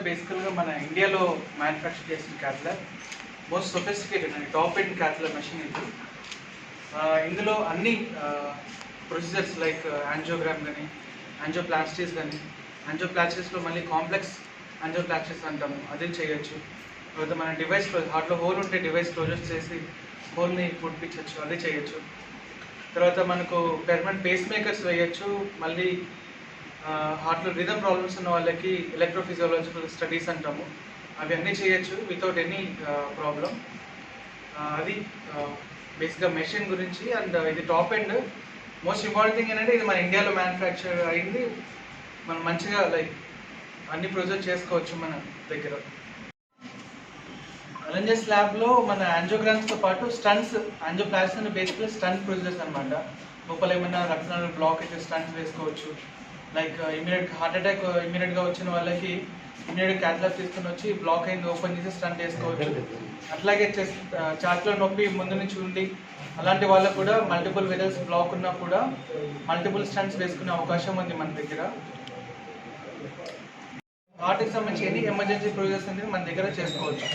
బేసికల్గా మన ఇండియాలో మ్యానుఫ్యాక్చర్ చేసిన cath lab most sophisticated and top end cath lab machine ఇది. ఇందులో అన్ని ప్రొసీజర్స్ లైక్ యాంజియోగ్రామ్ కానీ యాంజియోప్లాస్టిస్ కానీ యాంజియోప్లాస్టిస్లో మళ్ళీ కాంప్లెక్స్ యాంజియోప్లాస్టిస్ అంటాము. అది చేయొచ్చు. తర్వాత మన డివైస్ హార్ట్లో హోల్ ఉంటే డివైస్ క్లోజర్ చేసి హోల్ని పుట్టించవచ్చు అది చేయొచ్చు. తర్వాత మనకు పెర్మనెంట్ పేస్ మేకర్స్ వేయచ్చు మళ్ళీ హార్ట్లో రిథమ్ ప్రాబ్లమ్స్ ఉన్న వాళ్ళకి ఎలక్ట్రోఫిజియోలాజికల్ స్టడీస్ అంటాము. అవి అన్నీ చేయొచ్చు వితౌట్ ఎనీ ప్రాబ్లం అది బేసిక్గా మెషిన్ గురించి అండ్ uh, ఇది top end most important thing ఏంటంటే ఇది మన ఇండియాలో మ్యానుఫ్యాక్చర్ అయింది. మనం మంచిగా లైక్ అన్ని ప్రొసెస్ చేసుకోవచ్చు మన దగ్గర. అలంజెస్ ల్యాబ్లో మన యాంజోగ్రామ్స్తో పాటు స్టన్స్ యాంజియోప్లాస్టిక్ బేసిక్గా స్టన్ ప్రొసీజర్స్ అనమాట లోపల ఏమైనా రక్తనాలు బ్లాక్ అయితే స్టన్స్ వేసుకోవచ్చు. లైక్ ఇమీడియట్ హార్ట్ అటాక్ ఇమీడియట్గా వచ్చిన వాళ్ళకి ఇమీడియట్ క్యాట్లాగ్ తీసుకుని వచ్చి బ్లాక్ అయింది ఓపెన్ చేసి స్టంట్ వేసుకోవచ్చు అట్లాగే చెస్ట్ ఛాతిలో నొప్పి ముందు నుంచి ఉండి అలాంటి వాళ్ళకు కూడా మల్టిపుల్ వెజల్స్ బ్లాక్ ఉన్నా కూడా మల్టిపుల్ స్టంట్స్ వేసుకునే అవకాశం ఉంది మన దగ్గర. హార్ట్కి సంబంధించి ఎన్ని ఎమర్జెన్సీ ప్రొసీజర్స్ అనేది మన దగ్గర చేసుకోవచ్చు.